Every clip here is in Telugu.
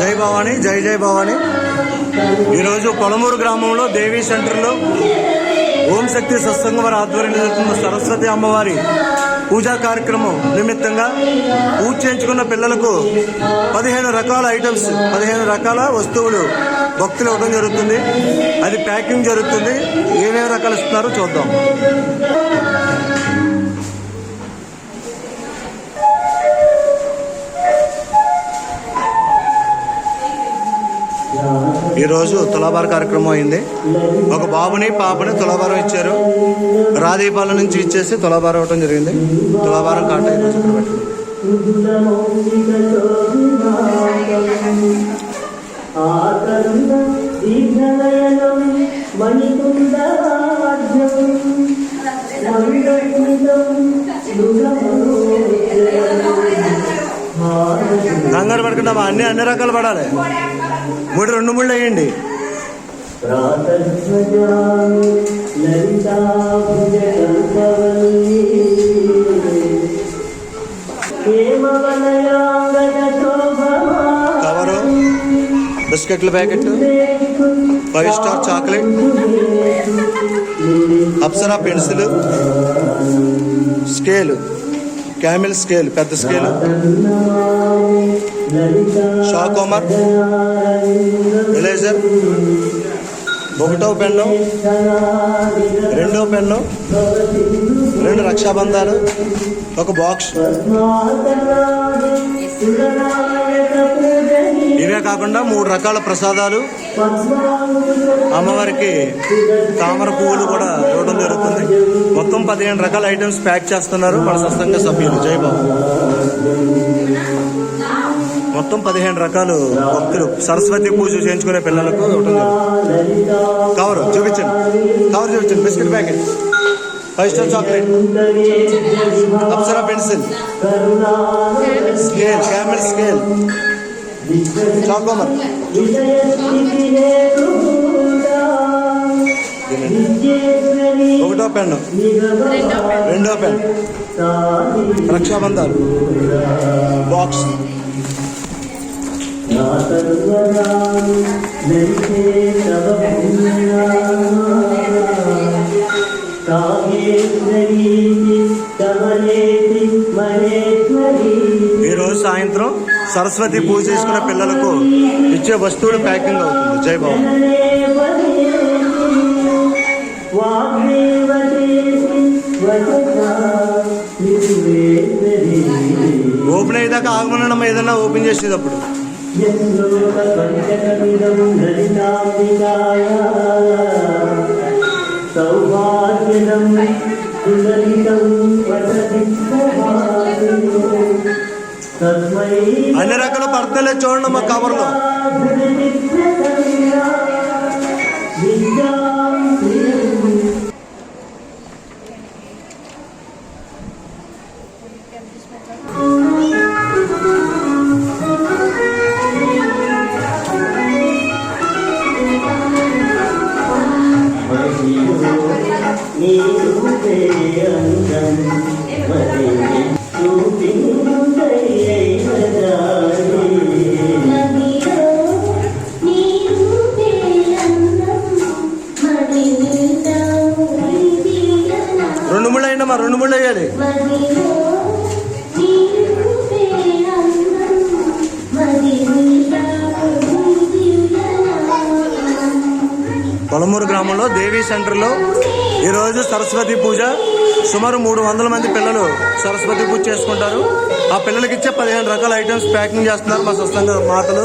జై భవాని జై జై భవాని. ఈరోజు పొలమూరు గ్రామంలో దేవీ సెంటర్లో ఓం శక్తి సత్సంగం వారి ఆధ్వర్యంలో జరుగుతున్న సరస్వతి అమ్మవారి పూజా కార్యక్రమం నిమిత్తంగా పూజ చేయించుకున్న పిల్లలకు పదిహేను రకాల ఐటమ్స్ పదిహేను రకాల వస్తువులు భక్తులు ఇవ్వడం జరుగుతుంది. అది ప్యాకింగ్ జరుగుతుంది. ఏమేమి రకాలు ఇస్తున్నారో చూద్దాం. ఈరోజు తులాభార కార్యక్రమం అయింది. ఒక బాబుని పాపని తులాభారం ఇచ్చారు. రాదీపాల నుంచి ఇచ్చేసి తులాభారం ఇవ్వడం జరిగింది. తులాభారం కాట ఈరోజు ఇక్కడ పెట్టింది. కంగారు పడకుండా అన్ని అన్ని రకాలు పడాలి. మూడు రెండు ముళ్ళు వేయండి. కవరు బిస్కెట్ల packet five star chocolate Apsara pencil scale. Camel scale పెద్ద స్కేల్ షాకోమర్ ఎలేజర్ ఒకటో పెన్ను. రెండో పెన్ను. రెండు రక్షాబంధాలు. ఒక బాక్స్ ఇవే కాకుండా మూడు రకాల ప్రసాదాలు. అమ్మవారికి తామర పువ్వులు కూడా ఇవ్వడం జరుగుతుంది. మొత్తం పదిహేను రకాల ఐటమ్స్ ప్యాక్ చేస్తున్నారు మన సత్సంగ సభ్యులు. జయబాబు మొత్తం పదిహేను రకాలు భక్తులు సరస్వతి పూజ చేయించుకునే పిల్లలకు ఇవ్వడం జరుగుతుంది. కవర్ చూపించండి. కవర్ చూపించండి. Biscuit packet. Five star chocolate. Apsara pencil. Scale camel scale. చాకోమర్. ఒకటో పెన్ను. రెండో పెన్ రక్షాబంధాలు. బాక్స్. నా సరస్వతి పూజ చేసుకున్న పిల్లలకు ఇచ్చే వస్తువులు ప్యాకింగ్ అవుతుంది. జై బాబు. ఓపెన్ అయ్యేదాకా ఆగమనం ఏదైనా ఓపెన్ చేసేటప్పుడు. అప్పుడు అన్ని రకాల పడతలే చూడండి మా కవర్లో రెండు మూడు వేయాలి పొలమూరు గ్రామంలో దేవీ సెంటర్లో ఈరోజు సరస్వతి పూజ. సుమారు మూడు వందల మంది పిల్లలు సరస్వతి పూజ చేసుకుంటారు. ఆ పిల్లలకి ఇచ్చే పదిహేను రకాల ఐటమ్స్ ప్యాకింగ్ చేస్తున్నారు మా స్వస్థంగా మాటలు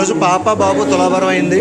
ఈరోజు పాప బాబు తులాభరం అయింది.